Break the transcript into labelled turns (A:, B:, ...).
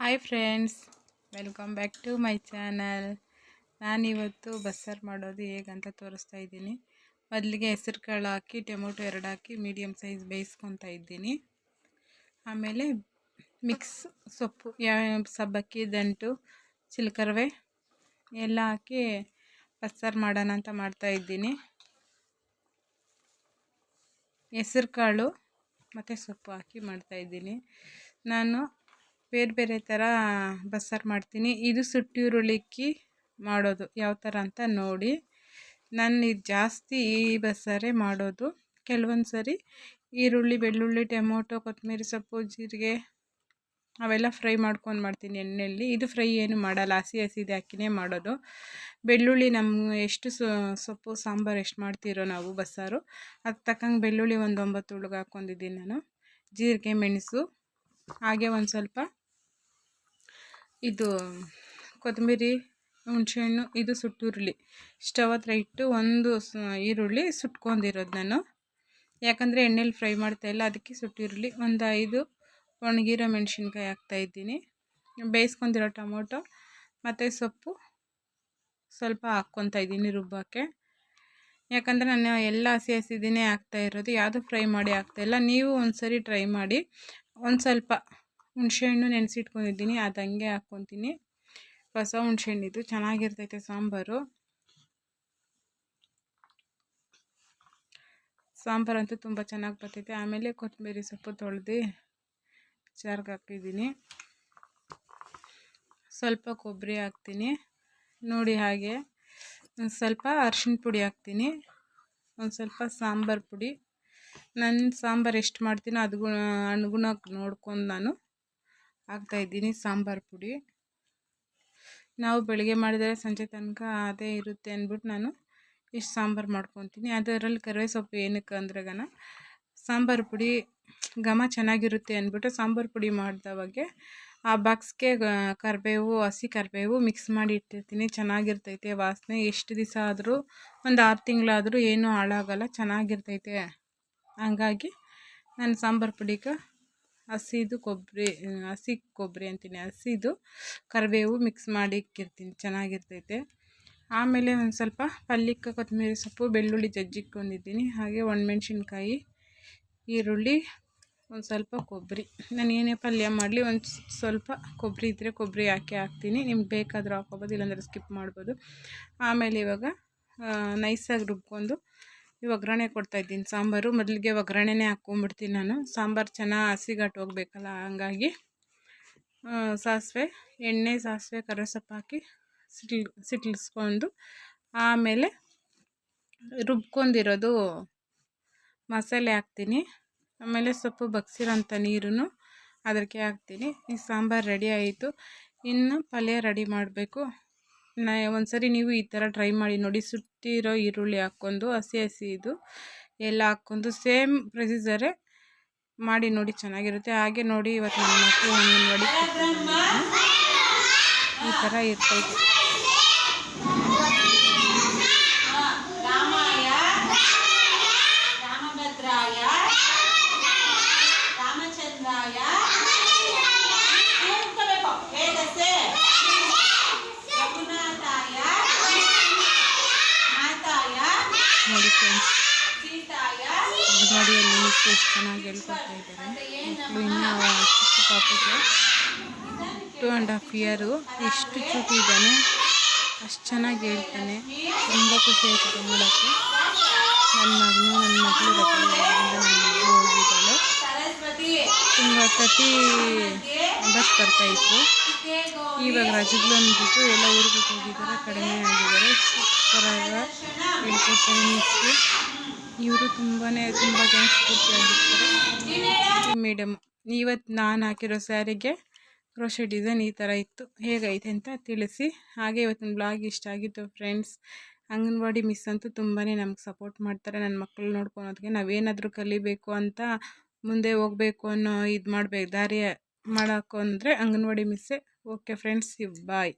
A: Hi friends welcome back to my channel ನಾನಿವತ್ತು ಬಸ್ಸಾರು ಮಾಡೋದು ಹೇಗಂತ ತೋರಿಸ್ತಾ ಇದ್ದೀನಿ. ಮೊದಲಿಗೆ ಹೆಸರು ಕಾಳು ಹಾಕಿ, ಟೊಮೊಟೊ ಎರಡು ಹಾಕಿ ಮೀಡಿಯಮ್ ಸೈಜ್ ಬೇಯಿಸ್ಕೊತಾ ಇದ್ದೀನಿ. ಆಮೇಲೆ ಮಿಕ್ಸ್ ಸೊಪ್ಪು ಸಬ್ಬಕ್ಕಿ, ದಂಟು, ಚಿಲ್ಕರವೆ ಎಲ್ಲ ಹಾಕಿ ಬಸ್ಸಾರು ಮಾಡೋಣ ಅಂತ ಮಾಡ್ತಾಯಿದ್ದೀನಿ ಹೆಸರು ಕಾಳು ಮತ್ತು ಸೊಪ್ಪು ಹಾಕಿ ಮಾಡ್ತಾಯಿದ್ದೀನಿ ನಾನು ಬೇರೆ ಬೇರೆ ಥರ ಬಸ್ಸಾರು ಮಾಡ್ತೀನಿ. ಇದು ಸುಟ್ಟಿ ಈರುಳ್ಳಿಕ್ಕಿ ಮಾಡೋದು. ಯಾವ ಥರ ಅಂತ ನೋಡಿ. ನಾನು ಇದು ಜಾಸ್ತಿ ಈ ಬಸ್ಸಾರೇ ಮಾಡೋದು. ಕೆಲವೊಂದು ಸರಿ ಈರುಳ್ಳಿ, ಬೆಳ್ಳುಳ್ಳಿ, ಟೊಮೊಟೊ ಕೊತ್ತಂಬರಿ ಸೊಪ್ಪು, ಜೀರಿಗೆ ಅವೆಲ್ಲ ಫ್ರೈ ಮಾಡ್ಕೊಂಡು ಮಾಡ್ತೀನಿ ಎಣ್ಣೆಯಲ್ಲಿ ಇದು ಫ್ರೈ ಏನು ಮಾಡಲ್ಲ. ಹಸಿ ಹಸಿದೆ ಹಾಕಿನೇ ಮಾಡೋದು. ಬೆಳ್ಳುಳ್ಳಿ ನಮ್ಮ ಎಷ್ಟು ಸೊಪ್ಪು, ಸಾಂಬಾರು ಎಷ್ಟು ಮಾಡ್ತೀರೋ ನಾವು ಬಸ್ಸಾರು ಅದಕ್ಕೆ ತಕ್ಕಂಗೆ ಬೆಳ್ಳುಳ್ಳಿ ಒಂದು ಒಂಬತ್ತು ಉಳುಗ ಹಾಕ್ಕೊಂಡಿದ್ದೀನಿ ನಾನು. ಜೀರಿಗೆ, ಮೆಣಸು, ಹಾಗೆ ಒಂದು ಸ್ವಲ್ಪ ಇದು ಕೊತ್ತಂಬರಿ, ಹುಣಸೆಹಣ್ಣು, ಇದು ಸುಟ್ಟುರುಳಿ ಸ್ಟವ್ ಹತ್ರ ಇಟ್ಟು ಒಂದು ಈರುಳ್ಳಿ ಸುಟ್ಕೊಂಡಿರೋದು ನಾನು. ಯಾಕಂದರೆ ಎಣ್ಣೆಲಿ ಫ್ರೈ ಮಾಡ್ತಾಯಿಲ್ಲ ಅದಕ್ಕೆ ಸುಟ್ಟಿರುಳ್ಳಿ ಒಂದು ಐದು ಒಣಗಿರೋ ಮೆಣಸಿನ್ಕಾಯಿ ಹಾಕ್ತಾಯಿದ್ದೀನಿ ಬೇಯಿಸ್ಕೊಂಡಿರೋ ಟೊಮೊಟೊ ಮತ್ತು ಸೊಪ್ಪು ಸ್ವಲ್ಪ ಹಾಕ್ಕೊತಾ ಇದ್ದೀನಿ ರುಬ್ಬಕ್ಕೆ. ಯಾಕಂದರೆ ನಾನು ಎಲ್ಲ ಹಸಿ ಹಸಿದಿನೇ ಹಾಕ್ತಾ ಇರೋದು, ಯಾವುದು ಫ್ರೈ ಮಾಡಿ ಹಾಕ್ತಾಯಿಲ್ಲ ನೀವು ಒಂದು ಸರಿ ಟ್ರೈ ಮಾಡಿ. ಒಂದು ಸ್ವಲ್ಪ ಹುಣಸೆಹಣ್ಣು ನೆನೆಸಿಟ್ಕೊಂಡಿದ್ದೀನಿ ಅದು ಹಂಗೆ ಹಾಕ್ಕೊತೀನಿ. ಹೊಸ ಹುಣಸೆಹಣ್ಣಿದು ಚೆನ್ನಾಗಿರ್ತೈತೆ ಸಾಂಬಾರು. ಸಾಂಬಾರಂತೂ ತುಂಬ ಚೆನ್ನಾಗಿ ಬರ್ತೈತೆ. ಆಮೇಲೆ ಕೊತ್ತಂಬರಿ ಸೊಪ್ಪು ತೊಳೆದು ಚಾರ್ಗೆ ಹಾಕಿದ್ದೀನಿ. ಸ್ವಲ್ಪ ಕೊಬ್ಬರಿ ಹಾಕ್ತೀನಿ. ನೋಡಿ ಹಾಗೆ, ಒಂದು ಸ್ವಲ್ಪ ಅರ್ಶಿಣ ಪುಡಿ ಹಾಕ್ತೀನಿ. ಒಂದು ಸ್ವಲ್ಪ ಸಾಂಬಾರು ಪುಡಿ. ನನ್ನ ಸಾಂಬಾರು ಎಷ್ಟು ಮಾಡ್ತೀನೋ ಅದು ಅನುಗುಣ ನೋಡ್ಕೊಂಡು ನಾನು ಹಾಕ್ತಾಯಿದ್ದೀನಿ ಸಾಂಬಾರು ಪುಡಿ. ನಾವು ಬೆಳಗ್ಗೆ ಮಾಡಿದರೆ ಸಂಜೆ ತನಕ ಅದೇ ಇರುತ್ತೆ ಅಂದ್ಬಿಟ್ಟು ನಾನು ಇಷ್ಟು ಸಾಂಬಾರು ಮಾಡ್ಕೊತೀನಿ. ಅದರಲ್ಲಿ ಕರಿವೆ ಸೊಪ್ಪು ಏನಕ್ಕೆ ಅಂದ್ರಗನ ಸಾಂಬಾರು ಪುಡಿ ಘಮ ಚೆನ್ನಾಗಿರುತ್ತೆ ಅಂದ್ಬಿಟ್ಟು ಸಾಂಬಾರು ಪುಡಿ ಮಾಡಿದವಾಗೆ ಆ ಬಾಕ್ಸ್ಗೆ ಕರಿಬೇವು, ಹಸಿ ಕರಿಬೇವು ಮಿಕ್ಸ್ ಮಾಡಿ ಇಟ್ಟಿರ್ತೀನಿ. ಚೆನ್ನಾಗಿರ್ತೈತೆ ವಾಸನೆ. ಎಷ್ಟು ದಿವಸ ಆದರೂ, ಒಂದು ಆರು ತಿಂಗಳಾದರೂ ಏನೂ ಹಾಳಾಗಲ್ಲ. ಚೆನ್ನಾಗಿರ್ತೈತೆ. ಹಂಗಾಗಿ ನಾನು ಸಾಂಬಾರು ಪುಡಿಗೆ ಹಸಿದು ಕೊಬ್ಬರಿ ಹಸಿ ಕೊಬ್ಬರಿ ಅಂತೀನಿ. ಹಸಿದು ಕರಿಬೇವು ಮಿಕ್ಸ್ ಮಾಡಿ ಇಕ್ಕಿರ್ತೀನಿ. ಚೆನ್ನಾಗಿರ್ತೈತೆ. ಆಮೇಲೆ ಒಂದು ಸ್ವಲ್ಪ ಪಲ್ಯಕ್ಕೆ ಕೊತ್ತಂಬರಿ ಸೊಪ್ಪು, ಬೆಳ್ಳುಳ್ಳಿ ಜಜ್ಜಿಕ್ಕೊಂಡಿದ್ದೀನಿ ಹಾಗೆ ಒಣಮೆಣ್ಸಿನ್ಕಾಯಿ, ಈರುಳ್ಳಿ, ಒಂದು ಸ್ವಲ್ಪ ಕೊಬ್ಬರಿ. ನಾನು ಏನೇ ಪಲ್ಯ ಮಾಡಲಿ, ಒಂದು ಸ್ವಲ್ಪ ಕೊಬ್ಬರಿ ಇದ್ದರೆ ಕೊಬ್ಬರಿ ಹಾಕಿ ಹಾಕ್ತೀನಿ. ನಿಮ್ಗೆ ಬೇಕಾದರೂ ಹಾಕೋಬೋದು ಇಲ್ಲಾಂದರೆ ಸ್ಕಿಪ್ ಮಾಡ್ಬೋದು. ಆಮೇಲೆ ಇವಾಗ ನೈಸಾಗಿ ರುಬ್ಕೊಂಡು ಈ ಒಗ್ಗರಣೆ ಕೊಡ್ತಾಯಿದ್ದೀನಿ ಸಾಂಬಾರು ಮೊದಲಿಗೆ ಒಗ್ಗರಣೆನೇ ಹಾಕ್ಕೊಂಬಿಡ್ತೀನಿ ನಾನು. ಸಾಂಬಾರು ಚೆನ್ನಾಗಿ ಹಸಿಗಟ್ಟು ಹೋಗ್ಬೇಕಲ್ಲ, ಹಂಗಾಗಿ ಸಾಸಿವೆ, ಎಣ್ಣೆ, ಸಾಸಿವೆ ಕರಿಸೊಪ್ಪು ಹಾಕಿ ಸಿಟ್ಲ್, ಸಿಟ್ಲಿಸ್ಕೊಂಡು, ಆಮೇಲೆ ರುಬ್ಕೊಂಡಿರೋದು ಮಸಾಲೆ ಹಾಕ್ತೀನಿ. ಆಮೇಲೆ ಸೊಪ್ಪು ಬಗ್ಸಿರೋಂಥ ನೀರನ್ನು ಅದಕ್ಕೆ ಹಾಕ್ತೀನಿ. ಈ ಸಾಂಬಾರು ರೆಡಿ ಆಯಿತು. ಇನ್ನು ಪಲ್ಯ ರೆಡಿ ಮಾಡಬೇಕು. ನಾ, ಒಂದ್ಸರಿ ನೀವು ಈ ಥರ ಟ್ರೈ ಮಾಡಿ ನೋಡಿ, ಸುಟ್ಟಿರೋ ಈರುಳ್ಳಿ ಹಾಕ್ಕೊಂಡು, ಹಸಿ ಹಸಿ ಇದು ಎಲ್ಲ ಹಾಕ್ಕೊಂಡು ಸೇಮ್ ಪ್ರೊಸೀಜರೇ ಮಾಡಿ ನೋಡಿ ಚೆನ್ನಾಗಿರುತ್ತೆ. ಹಾಗೆ ನೋಡಿ ಇವತ್ತು ನಮ್ಮ ಮಕ್ಕಳು ಅಂಗನವಾಡಿ ಈ ಥರ ಇರ್ತೈತೆ ನೋಡಿ ಫ್ರೆಂಡ್ಸ್ ಮಿಸ್ ಎಷ್ಟು ಚೆನ್ನಾಗಿ ಹೇಳ್ಕೊಡ್ತಾ ಇದ್ದಾರೆ ಮಕ್ಕಳು ಇನ್ನೂ ಚಿಕ್ಕ ಪಾಪಕ್ಕೆ ಟು ಆ್ಯಂಡ್ ಹಾಫ್ ಇಯರು ಎಷ್ಟು ಚೂಟಿ ಇದ್ದಾನೆ ಅಷ್ಟು ಚೆನ್ನಾಗಿ ಹೇಳ್ತಾನೆ ತುಂಬ ಖುಷಿ ಆಯ್ತದೆ ನೋಡೋಕ್ಕೆ ನನ್ನ ಮಗನು ನನ್ನ ಮಗಳು ನನ್ನ ಮಗಳು ಹೋಗಿದ್ದಾಳೆ ತುಂಬ ತರ್ಟಿ ಬರ್ತಾ ಬರ್ತಾಯಿದ್ರು ಇವಾಗ ರಜಗಳು ಅಂದ್ಬಿಟ್ಟು ಎಲ್ಲ ಊರಿಗೆ ಹೋಗಿದ್ದಾರೆ ಕಡಿಮೆ ಆಗಿದ್ದಾರೆ ಸೂಪರಾಗ ಇವರು ತುಂಬಾ ತುಂಬ ಜನ ಮೇಡಮ್ ಇವತ್ತು ನಾನು ಹಾಕಿರೋ ಸ್ಯಾರಿಗೆ ಕ್ರೋಶೆ ಡಿಸೈನ್ ಈ ಥರ ಇತ್ತು. ಹೇಗೈತೆ ಅಂತ ತಿಳಿಸಿ. ಹಾಗೆ ಇವತ್ತಿನ ಬ್ಲಾಗ್ ಇಷ್ಟ ಆಗಿತ್ತು ಫ್ರೆಂಡ್ಸ್. ಅಂಗನವಾಡಿ ಮಿಸ್ ಅಂತೂ ತುಂಬಾ ನಮ್ಗೆ ಸಪೋರ್ಟ್ ಮಾಡ್ತಾರೆ. ನನ್ನ ಮಕ್ಕಳು ನೋಡ್ಕೊಳೋದಕ್ಕೆ ನಾವೇನಾದರೂ ಕಲಿಬೇಕು ಅಂತ ಮುಂದೆ ಹೋಗಬೇಕು ಅನ್ನೋ ಇದು ಮಾಡಬೇಕು ದಾರಿ ಮಾಡೋಕ್ಕೂ ಅಂದರೆ ಅಂಗನವಾಡಿ ಮಿಸ್ಸೇ. Okay friends bye.